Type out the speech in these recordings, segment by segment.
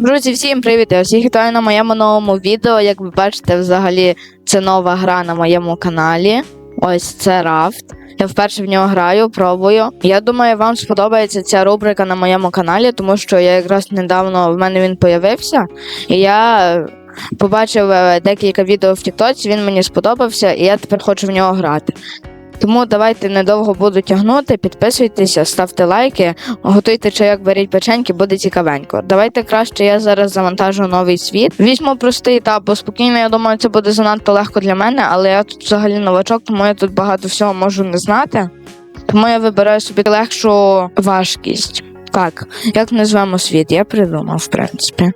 Друзі, всім привіт! Я всіх вітаю на моєму новому відео. Як ви бачите, взагалі це нова гра на моєму каналі. Ось це Рафт. Я вперше в нього граю, пробую. Я думаю, вам сподобається ця рубрика на моєму каналі, тому що я якраз недавно в мене він появився, і я побачив е, декілька відео в Тіктоці, він мені сподобався, і я тепер хочу в нього грати. Тому давайте недовго буду тягнути, підписуйтеся, ставте лайки, готуйте чайок, беріть печеньки, буде цікавенько. Давайте краще я зараз завантажу новий світ. Візьму простий етап, бо спокійно, я думаю, це буде занадто легко для мене, але я тут взагалі новачок, тому я тут багато всього можу не знати. Тому я вибираю собі легшу важкість. Так, як назвемо світ? Я придумав, в принципі.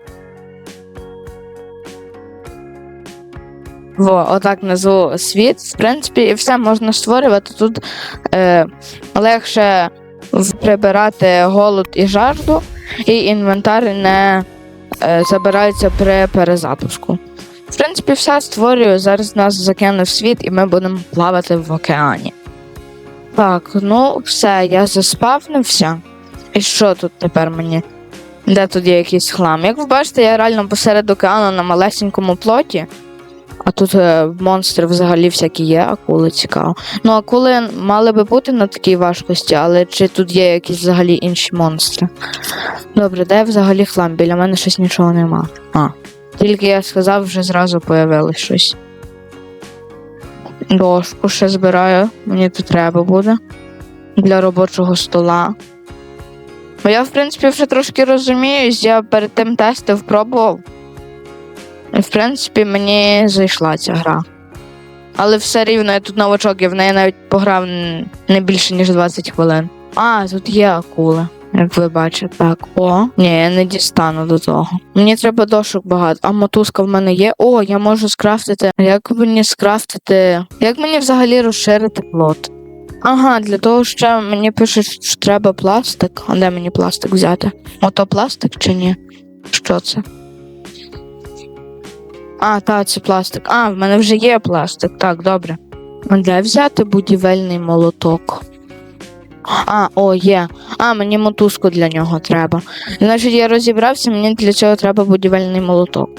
Во, отак назву світ. В принципі, і все можна створювати. Тут е, легше прибирати голод і жажду, і інвентар не е, забирається при перезапуску. В принципі, все створюю. Зараз нас закине в світ, і ми будемо плавати в океані. Так, ну все, я заспавнився. І що тут тепер мені? Де тут є якийсь хлам? Як ви бачите, я реально посеред океану на малесенькому плоті. А тут е, монстри взагалі всякі є, акули цікаво. Ну, акули мали би бути на такій важкості, але чи тут є якісь взагалі інші монстри? Добре, де взагалі хлам? Біля мене щось нічого нема. А. Тільки я сказав, вже зразу появилось щось. Дошку ще збираю, мені тут треба буде. Для робочого стола. Бо я, в принципі, вже трошки розуміюсь, я перед тим тестив, пробував. В принципі, мені зайшла ця гра. Але все рівно я тут новачок, я в неї навіть пограв не більше, ніж 20 хвилин. А, тут є акули, як ви бачите. Так, о, ні, я не дістану до того. Мені треба дошок багато, а мотузка в мене є. О, я можу скрафтити. Як мені скрафтити? Як мені взагалі розширити плот? Ага, для того, що мені пишуть, що треба пластик. А де мені пластик взяти? Ото пластик чи ні? Що це? А, так, це пластик. А, в мене вже є пластик. Так, добре. Де взяти будівельний молоток? А, о, є. А, мені мотузку для нього треба. Значить, я розібрався, мені для цього треба будівельний молоток.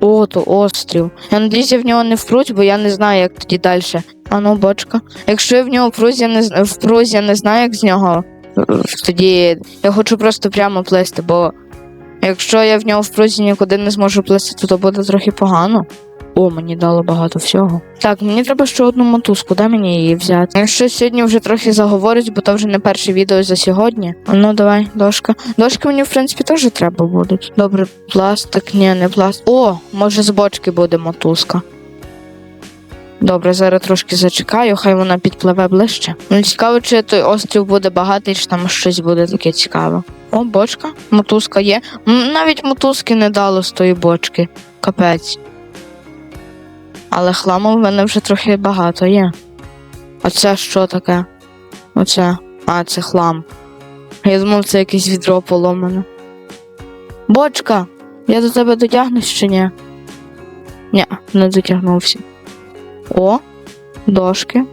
О, то острів. Я надіюсь, я в нього не впрусь, бо я не знаю, як тоді далі. А ну, бочка. Якщо я в нього впрусь, я не впрусь, я не знаю, як з нього. е, Тоді я хочу просто прямо плисти, бо Якщо я в нього в прузі нікуди не зможу плисти, то, буде трохи погано. О, мені дало багато всього. Так, мені треба ще одну мотузку, де мені її взяти? Якщо сьогодні вже трохи заговорюсь, бо то вже не перше відео за сьогодні. Ну, давай, дошка. Дошки мені, в принципі, теж треба будуть. Добре, пластик, ні, не пластик. О, може з бочки буде мотузка. Добре, зараз трошки зачекаю, хай вона підпливе ближче. Ну, цікаво, чи той острів буде багатий, чи там щось буде таке цікаве. О, бочка, мотузка є. Навіть мотузки не дало з тої бочки. Капець. Але хламу в мене вже трохи багато є. А це що таке? Оце. А, це хлам. Я думав, це якесь відро поломане. Бочка! Я до тебе дотягнусь чи ні? Ні, не дотягнувся. О, дошки.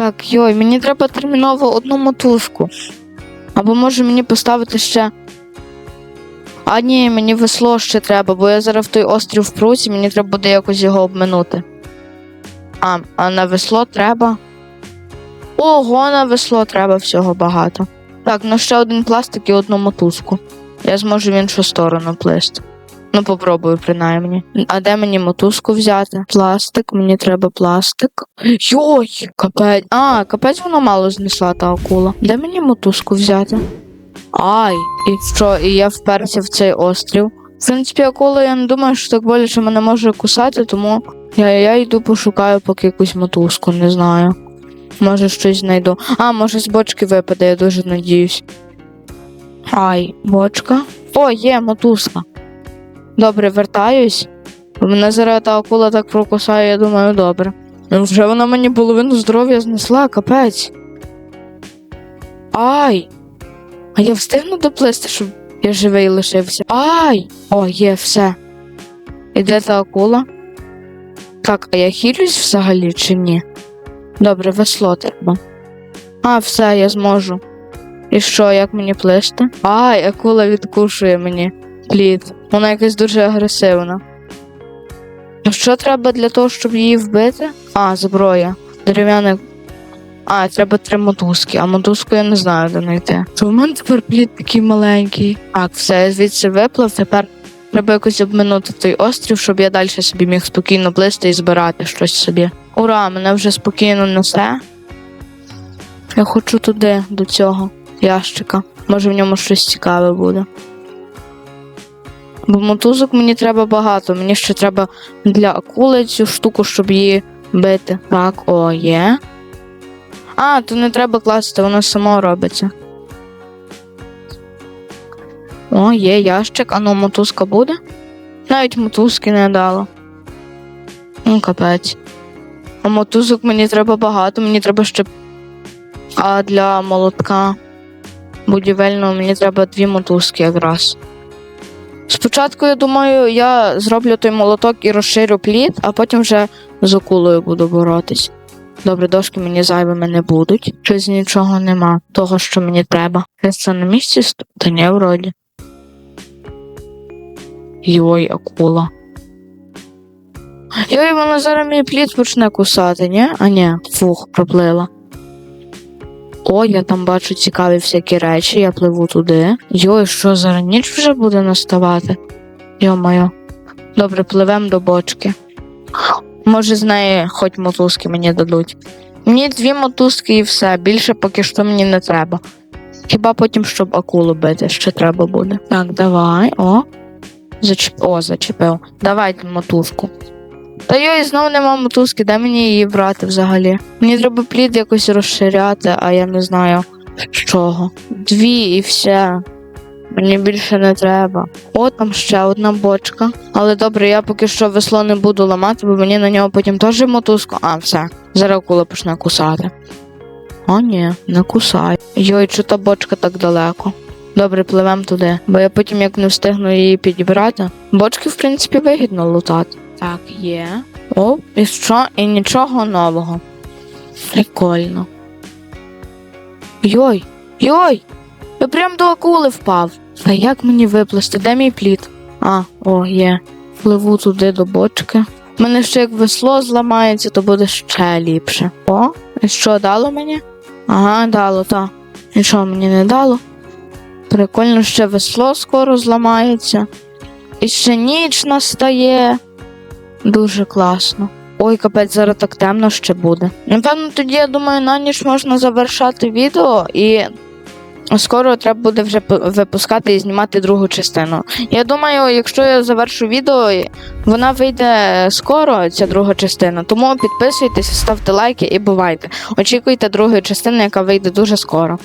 Так, йой, мені треба терміново одну мотузку. Або може мені поставити ще. А ні, мені весло ще треба, бо я зараз в той острів впрусь, і мені треба буде якось його обминути. А, а на весло треба. Ого, на весло треба всього багато. Так, ну ще один пластик і одну мотузку. Я зможу в іншу сторону плисти. Ну, попробую, принаймні. А де мені мотузку взяти? Пластик, мені треба пластик. Йой, капець. А, капець вона мало знесла та акула. Де мені мотузку взяти? Ай, і що, і я вперся в цей острів. В принципі, акула, я не думаю, що так боляче мене може кусати, тому я, я йду пошукаю поки якусь мотузку, не знаю. Може щось знайду. А, може з бочки випаде, я дуже надіюсь. Ай, бочка. О, є мотузка. Добре, вертаюсь. Мене зараз та акула так прокусає, я думаю, добре. Вже вона мені половину здоров'я знесла, капець. Ай! А я встигну доплисти, щоб я живий лишився. Ай! О, є, все. І де та акула? Так, а я хилюсь взагалі чи ні? Добре, весло треба. А, все, я зможу. І що, як мені плисти? Ай, акула відкушує мені плід. Вона якась дуже агресивна. А що треба для того, щоб її вбити? А, зброя. Дерев'яне. А, треба три мотузки, а мотузку я не знаю, де знайти. То в мене тепер плід такий маленький. Так, все, я звідси виплав, тепер треба якось обминути той острів, щоб я далі собі міг спокійно плисти і збирати щось собі. Ура, мене вже спокійно несе. Я хочу туди, до цього ящика. Може в ньому щось цікаве буде. Бо мотузок мені треба багато. Мені ще треба для акули цю штуку, щоб її бити. Так, о, є. А, то не треба класти, воно само робиться. О, є ящик, а ну мотузка буде? Навіть мотузки не дало. Ну, капець. А мотузок мені треба багато, мені треба ще. А для молотка будівельного мені треба дві мотузки якраз. Спочатку, я думаю, я зроблю той молоток і розширю плід, а потім вже з акулою буду боротись. Добре, дошки мені зайвими не будуть. Щось нічого нема. Того, що мені треба. Це на місці Та ні, вроді. Йой, акула. Йой, вона зараз мій плід почне кусати, ні? А ні, фух, проплила. О, я там бачу цікаві всякі речі, я пливу туди. Йой, що зараз ніч вже буде наставати? Йо-моє. Добре, пливем до бочки. Може, з неї хоч мотузки мені дадуть. Мені дві мотузки і все, більше поки що мені не треба. Хіба потім, щоб акулу бити, ще треба буде. Так, давай, о. Зачеп... О, зачепив. Давай мотузку. Та йой, знову нема мотузки, де мені її брати взагалі? Мені треба плід якось розширяти, а я не знаю чого. Дві і все. Мені більше не треба. О, там ще одна бочка. Але добре, я поки що весло не буду ламати, бо мені на нього потім теж мотузку. А, все. Зараз акула почне кусати. О, ні, не кусай. Йой, чи та бочка так далеко. Добре, пливем туди, бо я потім як не встигну її підібрати. Бочки, в принципі, вигідно лутати. Так, є. О, і що? І нічого нового. Прикольно. Йой, йой! Я прям до акули впав. Та як мені виплисти? Де мій плід? А, о, є. Пливу туди до бочки. У мене ще як весло зламається, то буде ще ліпше. О, і що дало мені? Ага, дало, так. Що мені не дало? Прикольно, ще весло скоро зламається. І ще ніч настає. Дуже класно. Ой, капець, зараз так темно ще буде. Напевно, тоді я думаю, на ніч можна завершати відео і скоро треба буде вже випускати і знімати другу частину. Я думаю, якщо я завершу відео, вона вийде скоро, ця друга частина. Тому підписуйтесь, ставте лайки і бувайте. Очікуйте другої частини, яка вийде дуже скоро.